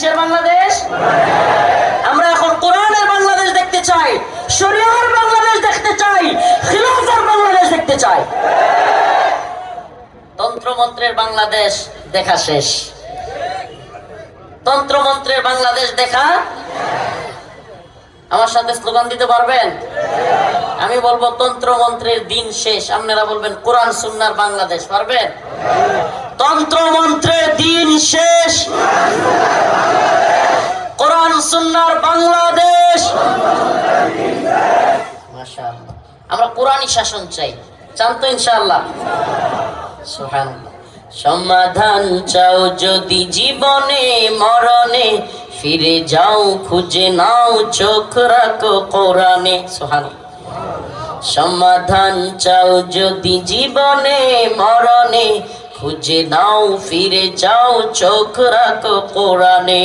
কিসের বাংলাদেশ? আমরা এখন কোরআনের বাংলাদেশ দেখতে চাই, শরিয়ার বাংলাদেশ দেখতে চাই, খিলাফার বাংলাদেশ দেখতে চাই। তন্ত্রমন্ত্রের বাংলাদেশ দেখা শেষ। তন্ত্রমন্ত্রের বাংলাদেশ দেখা আমার সাথে স্লোগান দিতে পারবেন? আমি বলব তন্ত্রমন্ত্রের দিন শেষ। আপনারা বলবেন কোরআন, সুন্নার বাংলাদেশ, পারবেন? তন্ত্রমন্ত্রের দিন শেষ। আমরা কোরআনই শাসন চাই। চান তো ইনশাআল্লাহ। সমাধান চাও যদি জীবনে, মরণে, ফিরে যাও, খুঁজে নাও, চোখ রাখো কোরআনে। সুবহানাল্লাহ। সমাধান চাও যদি জীবনে, মরণে, খুঁজে নাও, ফিরে যাও, চোখ রাখো কোরআনে।